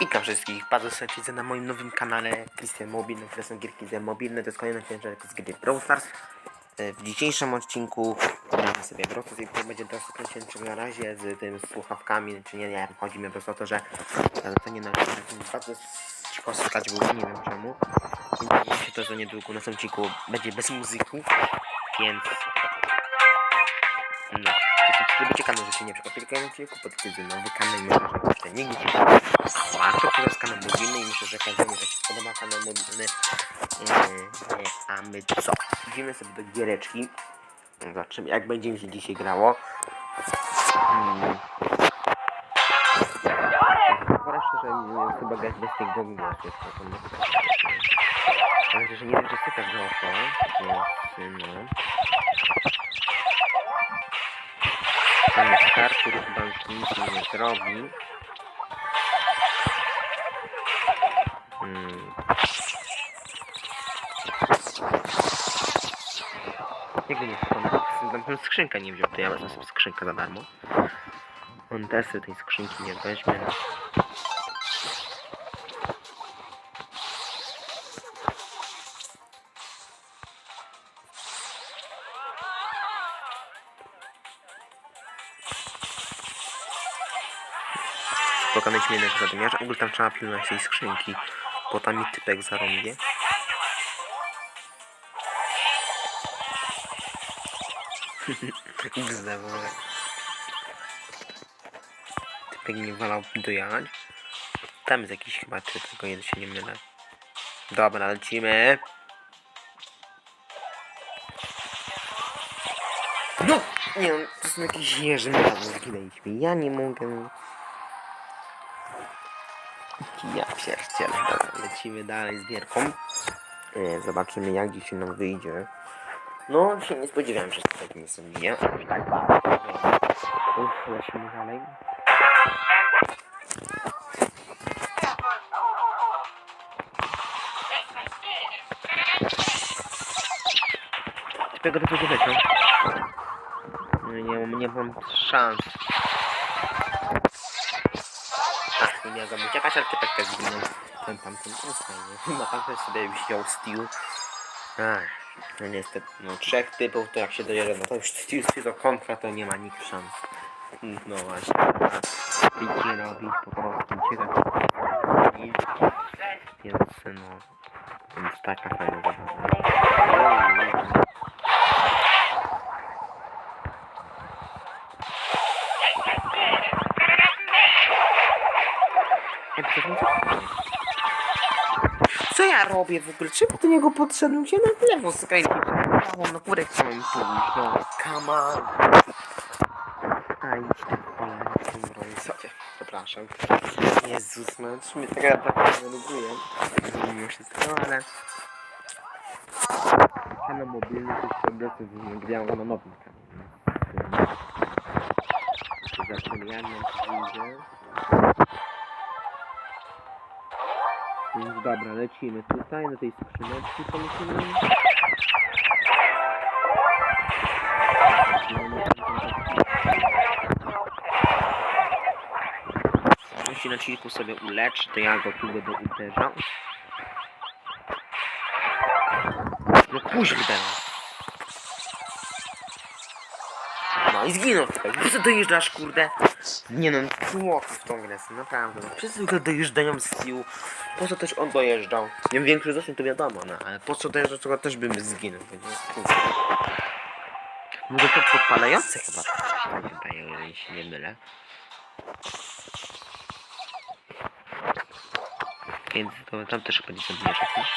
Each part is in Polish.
Witam wszystkich, bardzo serdecznie na moim nowym kanale Christian Mobilny, które są gierki ze mobilne, to jest kolejny odcinek z gry Brawl Stars. E, W dzisiejszym odcinku będziemy sobie Brawl i to będzie dosyć kręcięcie na razie z tym słuchawkami, czy nie, nie chodzi mi po prostu o to, że to nie na bardzo cicho słychać było, nie wiem czemu. Mi się to, że niedługo na tym odcinku będzie bez muzyki, więc no, subskrybujcie kanał, że się nie przegapicie kolejnym odcinku, podkryjcie nowy kanał i myślę, że jeszcze nigdy się to jest kanał mobilny i myślę, że każdemu też się spodoba kanał mobilny. Yy, a my co? Idziemy sobie do giereczki. Zobaczymy jak będzie mi się dzisiaj grało. Hmm. Pora szczerze, yy, chyba grać bez tych głowy głosu. Ale że nie wiem, czy słychać dookoła, więc yy, no. Który chyba już nic nie zrobi. Hmm. Jak nie tam tam skrzynkę nie wziął, to ja wezmę sobie skrzynkę za darmo. On sobie tej skrzynki nie weźmie. Mnie jednego zadymiarza. W ogóle tam trzeba pilnować tej skrzynki, bo tam mi typek zarąbie. XD w ogóle. Typek mnie wolał dojechać. Tam jest jakiś chyba typ, tylko jeden się nie mylę. Dobra, lecimy. No! Nie no, to są jakieś razem zginęliśmy. Ja nie mogę. Ja pierdzielę. Dobra, lecimy dalej z gierką. E, Zobaczymy jak dzisiaj nam wyjdzie. No, się nie spodziewałem, że tak nie sobie. Aż tak bardzo. Uff, lecimy dalej. Czego to będzie leciał? Nie, nie mam szans. Miałem zamówić. Jakaś artypekka zginął. Ten tamten, no fajnie. Na tamten sobie wziął Steel. Ach, no niestety, no trzech typów to jak się dojeżdża, no to już Steel to kontra to nie ma nikt szans. No właśnie. Pięknie robić po prostu, uciekać. I- Więc no, więc taka fajna zabawa. Co ja robię w ogóle? Czemu do niego podszedłem? Się na lewo skręcić. Prawo, no górę chciałem pójść, no. Come on. A idź ty broń sobie. Przepraszam. Jezus, no czy mnie taka tak nie lubię. Mimo wszystko, no ale... Kanał mobilny to obecny z grałem na nowym kanale. Nam to wyjdzie. Więc dobra, lecimy tutaj, do tej skrzyneczki polecimy. Jeśli na chwilku sobie uleczy, to ja go tu będę uderzał. No kuźby No i zginął tutaj. Po co dojeżdżasz, kurde? Nie no, tłok w tą grę, naprawdę. No. Przez tylko dojeżdżają z sił. Po co też on dojeżdżał? Nie wiem, większy zasięg to wiadomo, no, ale po co dojeżdżał, to też bym zginął. Mówię to podpalające chyba wydaje, jeżeli się nie mylę. Więc to tam też będzie zabijesz jakiś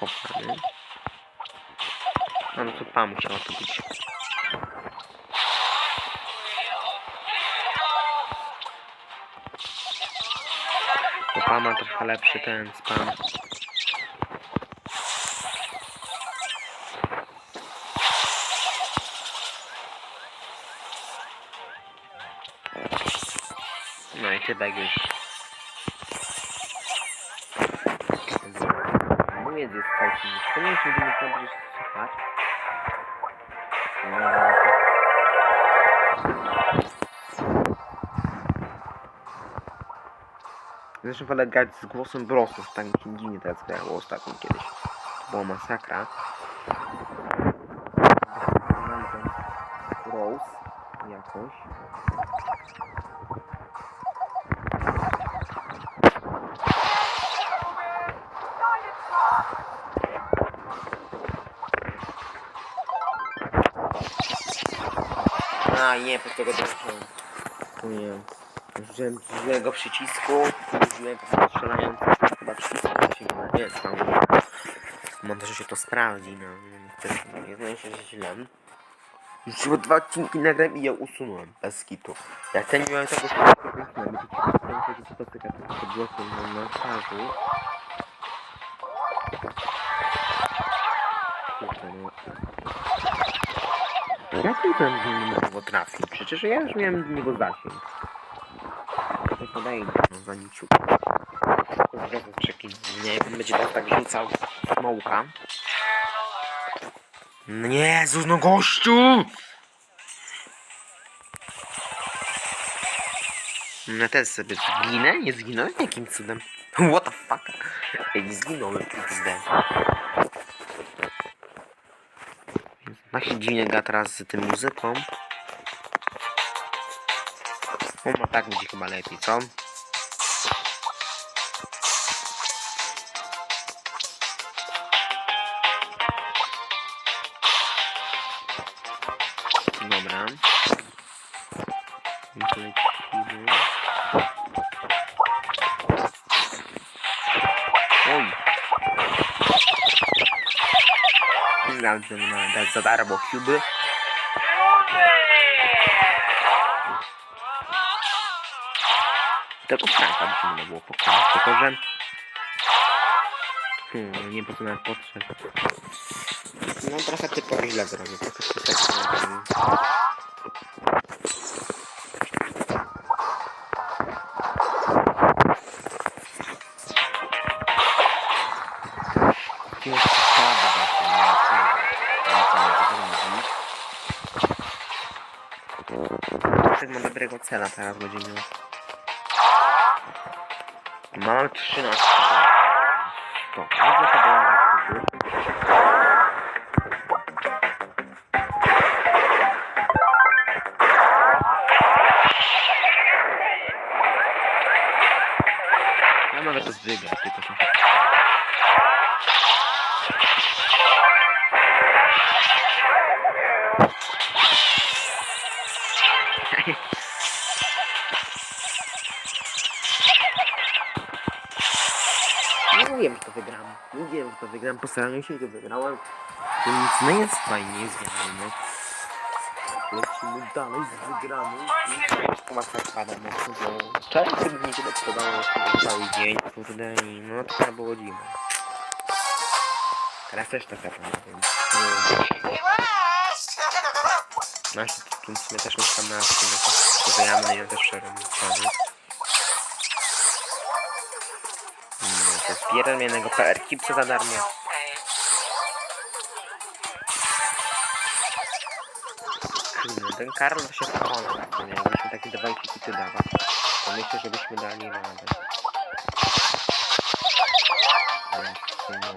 kopany. No, no to pa musiała to być. Bo pa ma trochę lepszy ten spam. No i tybek już. Mówię, jest całkiem. To nie to będziesz słuchać. No, Zresztą wolę grać z głosem Brosów, tak mi się dziwnie teraz grało ostatnio kiedyś. To była masakra. Rose jakoś. A nie, po tego doszedłem. Nie. Użyłem złego przycisku, użyłem strzelający chyba przycisku, się nie nie stał. Montażu się to sprawdzi, no. Też nie znaję się, źle. Już chyba dwa odcinki nagrałem i ja usunąłem, bez kitu. Ja ten miałem tego więc na mnie to spotyka to głosem na. Kurczę, no. Jak on ten niego trafił? Przecież ja już miałem do niego zasięg. To podejdę, no za niciu. To przeklinanie. On będzie teraz tak rzucał smołka. Nie, Jezus, no gościu! No też sobie zginę? Nie zginąłem? Jakim cudem? What the fuck? Ej, zginąłem, XD. Tak się dziwnie gra teraz z tym muzyką. O, no tak będzie chyba lepiej, co? Oj. Dam na dać za darmo cuby. Tego Franka by się nie było pokazać, tylko że... Hmm, nie po co nawet podszedł. No trochę typowo źle zrobię, trochę typowo źle zrobię. Dobrego cela teraz będzie miał. Mam 13. To, bardzo to było na to wygram. Postarałem się i to wygrałem. Więc no jest fajnie, jest wiadomo. Lecimy dalej z wygraną. I mocno spada mocno, bo wczoraj sobie nie tyle spadało cały dzień, kurde, i no to chyba było dziwne. Teraz też tak naprawdę, więc... No, no się też mieszkam na no to pozajamy, ja też przerwam No, to jest jeden jednego PR Kipsa za darmo. Kurde, ten Karol to się wchona, to nie? Jakbyśmy takie dwa kity dawać, to myślę, żebyśmy dali radę. No...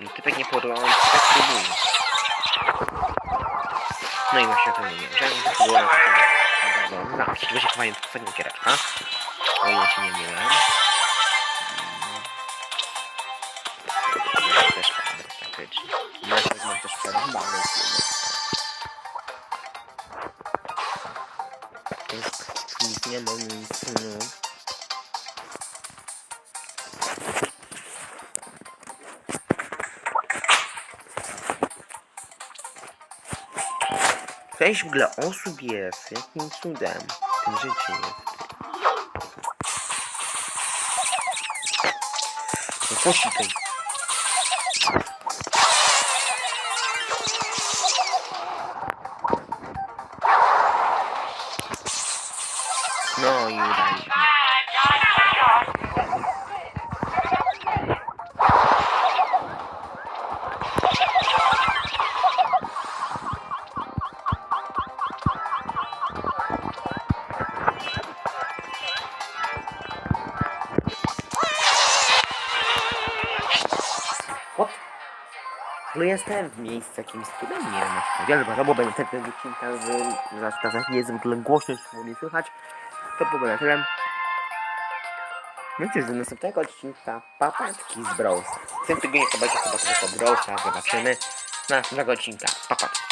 No, typek nie podobał, on tak próbuje. No i właśnie o tym mówię, że to było na no, no, no, to będzie fajnie, fajnie kiereczka. O ile się nie mylę. Ja też padam faktycznie. Mam też To jest nic nie mam nic, no. Część w ogóle osób jest, cudem w tym życiu jest. No posikaj. No jestem w miejscu jakimś cudem, nie wiem, wiele, bo to było będzie ten odcinka, że za jest w ogóle głośność, bo nie słychać. To w ogóle tyle. Myślę, że do następnego odcinka papatki z Brawl. W tym tygodniu to będzie chyba tylko Brawl zobaczymy. Do następnego odcinka, papat.